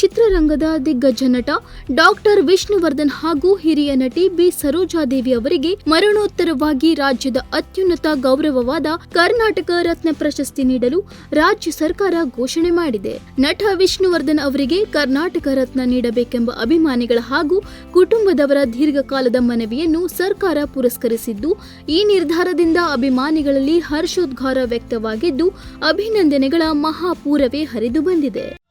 ಚಿತ್ರರಂಗದ ದಿಗ್ಗಜ ನಟ ಡಾಕ್ಟರ್ ವಿಷ್ಣುವರ್ಧನ್ ಹಾಗೂ ಹಿರಿಯ ನಟಿ ಬಿ ಸರೋಜಾದೇವಿ ಅವರಿಗೆ ಮರಣೋತ್ತರವಾಗಿ ರಾಜ್ಯದ ಅತ್ಯುನ್ನತ ಗೌರವವಾದ ಕರ್ನಾಟಕ ರತ್ನ ಪ್ರಶಸ್ತಿ ನೀಡಲು ರಾಜ್ಯ ಸರ್ಕಾರ ಘೋಷಣೆ ಮಾಡಿದೆ. ನಟ ವಿಷ್ಣುವರ್ಧನ್ ಅವರಿಗೆ ಕರ್ನಾಟಕ ರತ್ನ ನೀಡಬೇಕೆಂಬ ಅಭಿಮಾನಿಗಳ ಹಾಗೂ ಕುಟುಂಬದವರ ದೀರ್ಘಕಾಲದ ಮನವಿಯನ್ನು ಸರ್ಕಾರ ಪುರಸ್ಕರಿಸಿದ್ದು, ಈ ನಿರ್ಧಾರದಿಂದ ಅಭಿಮಾನಿಗಳಲ್ಲಿ ಹರ್ಷೋದ್ಗಾರ ವ್ಯಕ್ತವಾಗಿದ್ದು, ಅಭಿನಂದನೆಗಳ ಮಹಾಪೂರವೇ ಹರಿದು ಬಂದಿದೆ.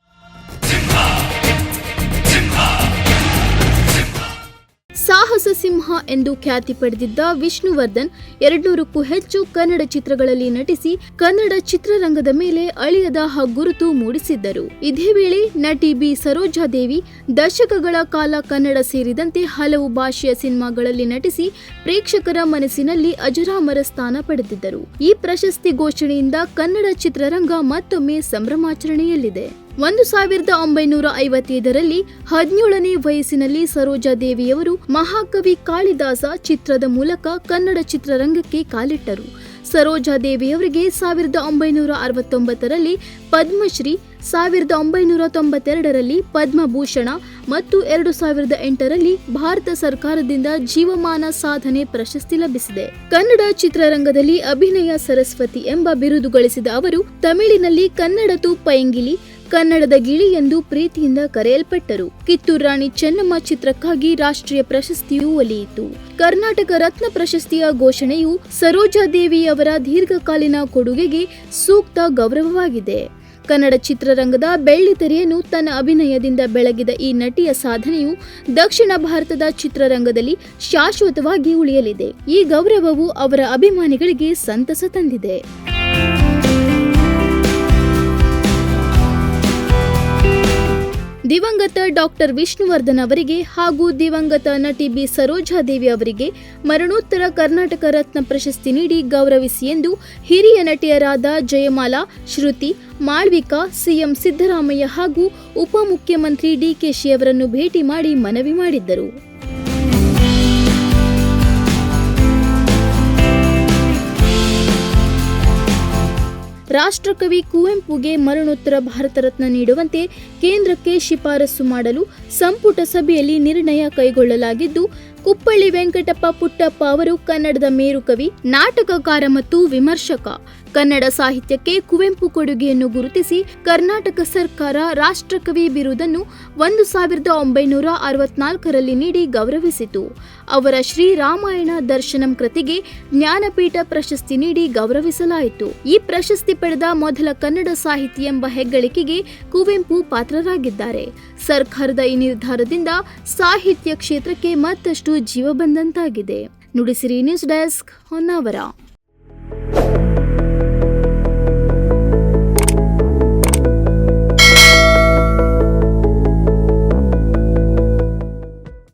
ಸಾಹಸ ಸಿಂಹ ಎಂದು ಖ್ಯಾತಿ ಪಡೆದಿದ್ದ ವಿಷ್ಣುವರ್ಧನ್ ಎರಡ್ನೂರಕ್ಕೂ ಹೆಚ್ಚು ಕನ್ನಡ ಚಿತ್ರಗಳಲ್ಲಿ ನಟಿಸಿ ಕನ್ನಡ ಚಿತ್ರರಂಗದ ಮೇಲೆ ಅಳಿಯದ ಹಗ್ಗುರುತು ಮೂಡಿಸಿದ್ದರು. ಇದೇ ವೇಳೆ ನಟಿ ಬಿ. ಸರೋಜಾದೇವಿ ದಶಕಗಳ ಕಾಲ ಕನ್ನಡ ಸೇರಿದಂತೆ ಹಲವು ಭಾಷೆಯ ಸಿನಿಮಾಗಳಲ್ಲಿ ನಟಿಸಿ ಪ್ರೇಕ್ಷಕರ ಮನಸ್ಸಿನಲ್ಲಿ ಅಜರಾಮರ ಸ್ಥಾನ ಪಡೆದಿದ್ದರು. ಈ ಪ್ರಶಸ್ತಿ ಘೋಷಣೆಯಿಂದ ಕನ್ನಡ ಚಿತ್ರರಂಗ ಮತ್ತೊಮ್ಮೆ ಸಂಭ್ರಮಾಚರಣೆಯಲ್ಲಿದೆ. ಒಂದು ಸಾವಿರದ ಒಂಬೈನೂರ ಐವತ್ತೈದರಲ್ಲಿ ಹದಿನೇಳನೇ ವಯಸ್ಸಿನಲ್ಲಿ ಸರೋಜಾ ದೇವಿಯವರು ಮಹಾಕವಿ ಕಾಳಿದಾಸ ಚಿತ್ರದ ಮೂಲಕ ಕನ್ನಡ ಚಿತ್ರರಂಗಕ್ಕೆ ಕಾಲಿಟ್ಟರು. ಸರೋಜಾ ದೇವಿಯವರಿಗೆ ಸಾವಿರದ ಒಂಬೈನೂರ ಅರವತ್ತೊಂಬತ್ತರಲ್ಲಿ ಪದ್ಮಶ್ರೀ, ಸಾವಿರದ ಒಂಬೈನೂರ ತೊಂಬತ್ತೆರಡರಲ್ಲಿ ಪದ್ಮಭೂಷಣ ಮತ್ತು ಎರಡು ಸಾವಿರದ ಎಂಟರಲ್ಲಿ ಭಾರತ ಸರ್ಕಾರದಿಂದ ಜೀವಮಾನ ಸಾಧನೆ ಪ್ರಶಸ್ತಿ ಲಭಿಸಿದೆ. ಕನ್ನಡ ಚಿತ್ರರಂಗದಲ್ಲಿ ಅಭಿನಯ ಸರಸ್ವತಿ ಎಂಬ ಬಿರುದು ಗಳಿಸಿದ ಅವರು, ತಮಿಳಿನಲ್ಲಿ ಕನ್ನಡ ತು ಪೈಂಗಿಲಿ ಕನ್ನಡದ ಗಿಳಿ ಎಂದು ಪ್ರೀತಿಯಿಂದ ಕರೆಯಲ್ಪಟ್ಟರು. ಕಿತ್ತೂರು ರಾಣಿ ಚೆನ್ನಮ್ಮ ಚಿತ್ರಕ್ಕಾಗಿ ರಾಷ್ಟ್ರೀಯ ಪ್ರಶಸ್ತಿಯೂ ಒಲಿಯಿತು. ಕರ್ನಾಟಕ ರತ್ನ ಪ್ರಶಸ್ತಿಯ ಘೋಷಣೆಯು ಸರೋಜಾದೇವಿ ಅವರ ದೀರ್ಘಕಾಲೀನ ಕೊಡುಗೆಗೆ ಸೂಕ್ತ ಗೌರವವಾಗಿದೆ. ಕನ್ನಡ ಚಿತ್ರರಂಗದ ಬೆಳ್ಳಿತೆರೆಯನ್ನು ತನ್ನ ಅಭಿನಯದಿಂದ ಬೆಳಗಿದ ಈ ನಟಿಯ ಸಾಧನೆಯು ದಕ್ಷಿಣ ಭಾರತದ ಚಿತ್ರರಂಗದಲ್ಲಿ ಶಾಶ್ವತವಾಗಿ ಉಳಿಯಲಿದೆ. ಈ ಗೌರವವು ಅವರ ಅಭಿಮಾನಿಗಳಿಗೆ ಸಂತಸ ತಂದಿದೆ. ದಿವಂಗತ ಡಾಕ್ಟರ್ ವಿಷ್ಣುವರ್ಧನ್ ಅವರಿಗೆ ಹಾಗೂ ದಿವಂಗತ ನಟಿ ಬಿ ಸರೋಜಾದೇವಿ ಅವರಿಗೆ ಮರಣೋತ್ತರ ಕರ್ನಾಟಕ ರತ್ನ ಪ್ರಶಸ್ತಿ ನೀಡಿ ಗೌರವಿಸಿ ಎಂದು ಹಿರಿಯ ನಟಿಯರಾದ ಜಯಮಾಲಾ, ಶ್ರುತಿ, ಮಾಳ್ವಿಕಾ, ಸಿಎಂ ಸಿದ್ದರಾಮಯ್ಯ ಹಾಗೂ ಉಪಮುಖ್ಯಮಂತ್ರಿ ಡಿಕೆಶಿ ಅವರನ್ನು ಭೇಟಿ ಮಾಡಿ ಮನವಿ ಮಾಡಿದ್ದರು. ರಾಷ್ಟ್ರಕವಿ ಕುವೆಂಪುಗೆ ಮರಣೋತ್ತರ ಭಾರತ ರತ್ನ ನೀಡುವಂತೆ ಕೇಂದ್ರಕ್ಕೆ ಶಿಫಾರಸು ಮಾಡಲು ಸಂಪುಟ ಸಭೆಯಲ್ಲಿ ನಿರ್ಣಯ ಕೈಗೊಳ್ಳಲಾಗಿದ್ದು, ಕುಪ್ಪಳ್ಳಿ ವೆಂಕಟಪ್ಪ ಪುಟ್ಟಪ್ಪ ಅವರು ಕನ್ನಡದ ಮೇರುಕವಿ, ನಾಟಕಕಾರ ಮತ್ತು ವಿಮರ್ಶಕ. ಕನ್ನಡ ಸಾಹಿತ್ಯಕ್ಕೆ ಕುವೆಂಪು ಕೊಡುಗೆಯನ್ನು ಗುರುತಿಸಿ ಕರ್ನಾಟಕ ಸರ್ಕಾರ ರಾಷ್ಟ್ರಕವಿ ಬಿರುದನ್ನು ಒಂದು ಸಾವಿರದ ಒಂಬೈನೂರ ಅರವತ್ನಾಲ್ಕರಲ್ಲಿ ನೀಡಿ ಗೌರವಿಸಿತು. ಅವರ ಶ್ರೀರಾಮಾಯಣ ದರ್ಶನಂ ಕೃತಿಗೆ ಜ್ಞಾನಪೀಠ ಪ್ರಶಸ್ತಿ ನೀಡಿ ಗೌರವಿಸಲಾಯಿತು. ಈ ಪ್ರಶಸ್ತಿ ಪಡೆದ ಮೊದಲ ಕನ್ನಡ ಸಾಹಿತಿ ಎಂಬ ಹೆಗ್ಗಳಿಕೆಗೆ ಕುವೆಂಪು ಪಾತ್ರರಾಗಿದ್ದಾರೆ. ಸರ್ಕಾರದ ಈ ನಿರ್ಧಾರದಿಂದ ಸಾಹಿತ್ಯ ಕ್ಷೇತ್ರಕ್ಕೆ ಮತ್ತಷ್ಟು ಜೀವ ಬಂದಂತಾಗಿದೆ. Nudisiri news desk Honnavar.